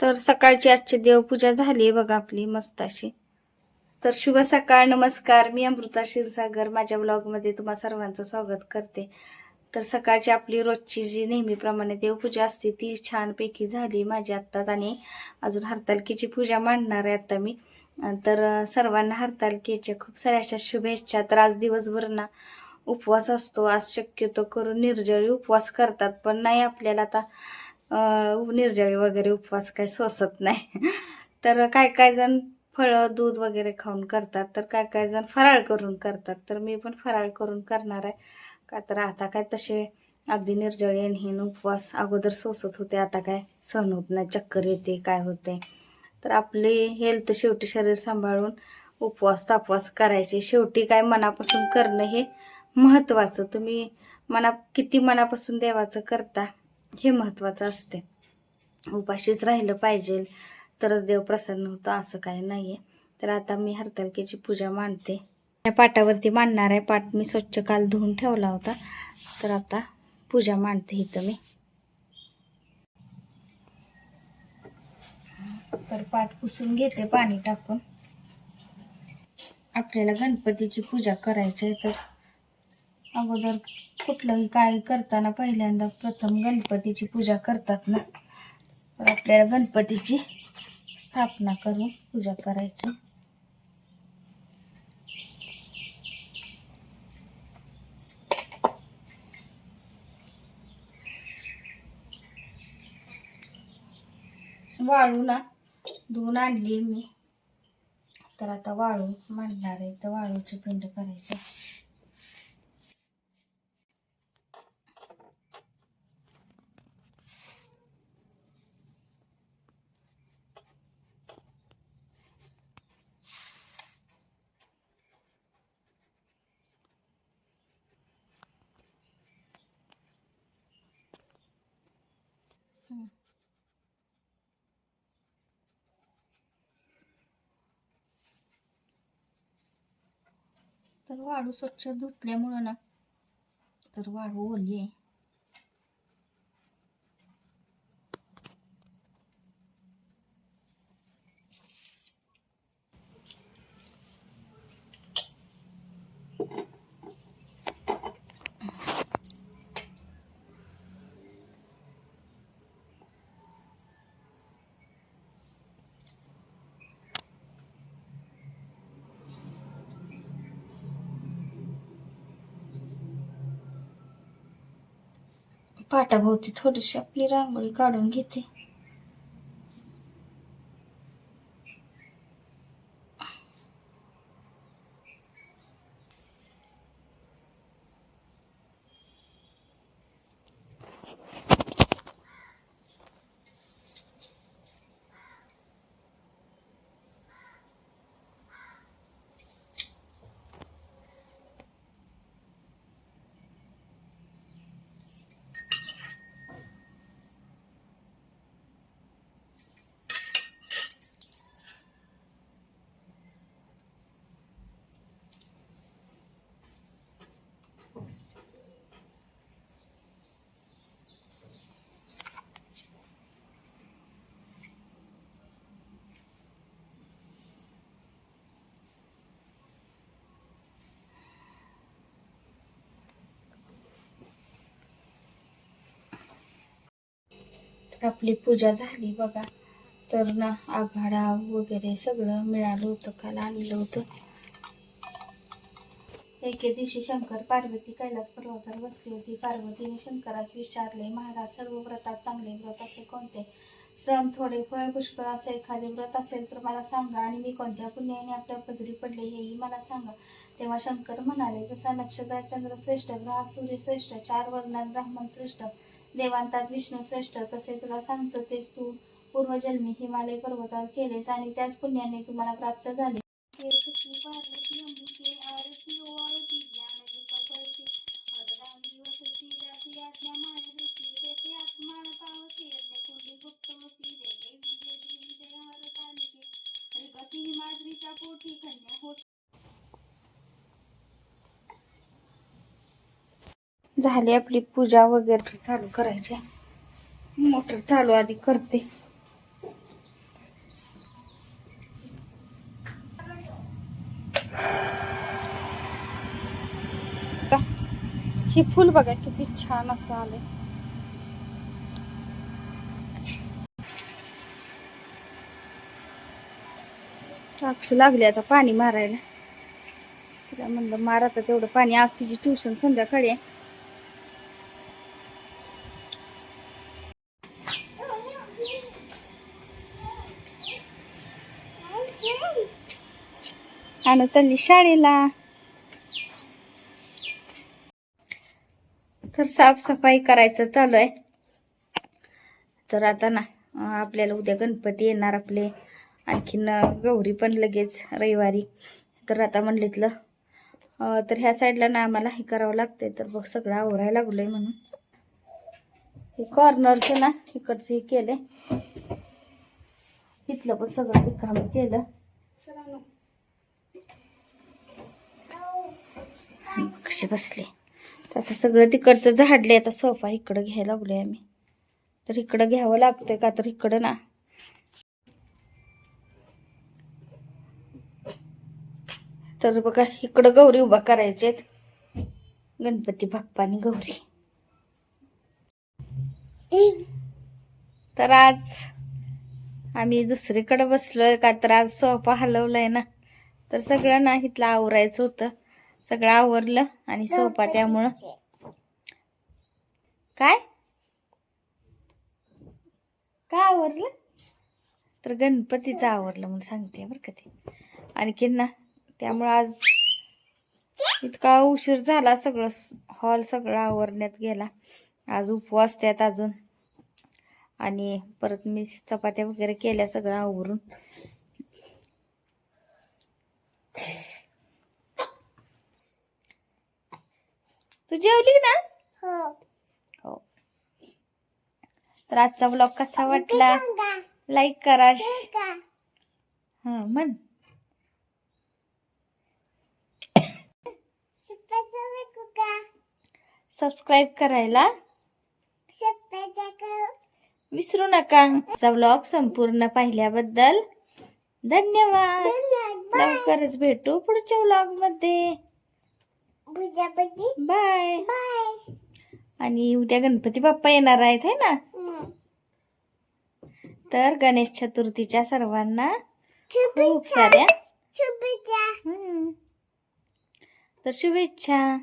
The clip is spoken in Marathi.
तर सकाळची आजची देवपूजा झाली बघा आपली मस्त अशी. तर शुभ सकाळ नमस्कार. मी अमृता क्षीरसागर. माझ्या ब्लॉगमध्ये तुम्हा सर्वांचं स्वागत करते. तर सकाळची आपली रोजची जी नेहमीप्रमाणे देवपूजा असते ती छानपैकी झाली माझी आत्ताच. आणि अजून हरतालकीची पूजा मांडणार आहे आत्ता मी. तर सर्वांना हरतालकीच्या खूप साऱ्या अशा शुभेच्छा. तर आज दिवसभर ना उपवास असतो. आज शक्यतो करून निर्जळी उपवास करतात. पण नाही आपल्याला आता निर्जळी वगैरे उपवास काही सोसत नाही. तर काय काय जण फळं दूध वगैरे खाऊन करतात तर काय काय जण फराळ करून करतात. तर मी पण फराळ करून करणार आहे. का तर आता काय तसे अगदी निर्जळी आणि हे उपवास अगोदर सोसत होते आता काय सहन होत नाही चक्कर येते काय होते. तर आपली हेल्थ शेवटी शरीर सांभाळून उपवास तापवास करायचे. शेवटी काय मनापासून करणं हे महत्त्वाचं तुम्ही मना किती मनापासून देवाचं करता? हे महत्त्वाचं असते. उपाशीच राहिलं पाहिजे तरच देव प्रसन्न होतो असं काही नाही आहे तर आता मी हरतालकीची पूजा मांडते. या पाटावरती मांडणार आहे पाट मी स्वच्छ काल धुवून ठेवला होता. तर आता पूजा मांडते इथं मी. तर पाट पुसून घेते पाणी टाकून. आपल्याला गणपतीची पूजा करायची आहे तर. अगोदर कुठलंही काय करताना पहिल्यांदा प्रथम गणपतीची पूजा करतात ना. तर आपल्याला गणपतीची स्थापना करून पूजा करायची. वाळू ना धुवून आणली मी. तर आता वाळू मांडणार आहे. तर वाळूची पिंड करायची. तर वाळू स्वच्छ धुतल्यामुळं ना तर वाळू ओली आहे. पाटाभोवती थोडीशी आपली रांगोळी काढून घेते. आपली पूजा झाली बघा. तर ना आघाडा वगैरे सगळं मिळालं होतं काल आणलं होतं. एके दिवशी शंकर पार्वती कैलास पर्वतावर बसली होती. पार्वतीने शंकरास विचारले महाराज सर्व व्रतात चांगले व्रत असे कोणते? श्रम थोडे फळ पुष्कळ असे एखादे व्रत असेल तर मला सांगा आणि मी कोणत्या पुण्याने आपल्या पदरी पडले हेही मला सांगा. तेव्हा शंकर म्हणाले जसा नक्षत्रात चंद्र श्रेष्ठ ग्रह सूर्य श्रेष्ठ चार वर्णात ब्राह्मण श्रेष्ठ देवांतात विष्णू श्रेष्ठ तसे तुला सांगतो तेच तू. पूर्वजन्मी हिमालय पर्वतावर केलेस आणि त्याच पुण्याने तुम्हाला प्राप्त झाले. झाली आपली पूजा वगैरे चालू करायची. मोटर चालू आधी करते. हे फुल बघा किती छान असं आले साक्षी लागली आता पाणी मारायला. तिला म्हणलं मार आता तेवढं पाणी. आज तिची ट्युशन संध्याकाळी आहे. आणि चालली शाळेला. तर साफसफाई करायचं चालू आहे. तर आता ना आपल्याला उद्या गणपती येणार आपले. आणखीन गौरी पण लगेच रविवारी. तर आता म्हणलीतलं तर ह्या साईडला ना आम्हाला हे करावं लागतंय. तर बघ सगळं आवरायला आहे म्हणून. हे कॉर्नरचं ना इकडचं हे केलंय. इथलं पण सगळं रिकामं केलं. कशी बसले? तर आता सगळं तिकडचं झाडले आता सोफा इकडं घ्यायला लागलोय आम्ही. तर इकडं घ्यावं लागतंय का तर इकडं ना. तर बघा इकडं गौरी उभा करायचे गणपती बाप्पा आणि गौरी. तर आज आम्ही दुसरीकडे बसलोय का तर आज सोफा हलवलाय ना. तर सगळं ना इथलं आवरायचं होतं. सगळं आवरलं आणि सोफा त्यामुळं. काय? काय आवरलं? तर गणपतीचं आवरलं म्हणून सांगते बरं का ते. आणखीन ना त्यामुळं आज इतका उशीर झाला सगळं हॉल सगळं आवरण्यात गेला. आज उपवास त्यात अजून. आणि परत मी चपात्या वगैरे केल्या सगळं आवरून. तू जेवली ना? हो. तर आजचा ब्लॉग कसा वाटला? लाईक करा. हा म्हण. सबस्क्राईब करायला. विसरू नका. आजचा ब्लॉग संपूर्ण पाहिल्याबद्दल धन्यवाद. लवकरच भेटू पुढच्या ब्लॉगमध्ये. बाय. आणि उद्या गणपती बाप्पा येणार आहेत है ना? तर गणेश चतुर्थीच्या सर्वांना खूप साऱ्या हम्म. तर शुभेच्छा.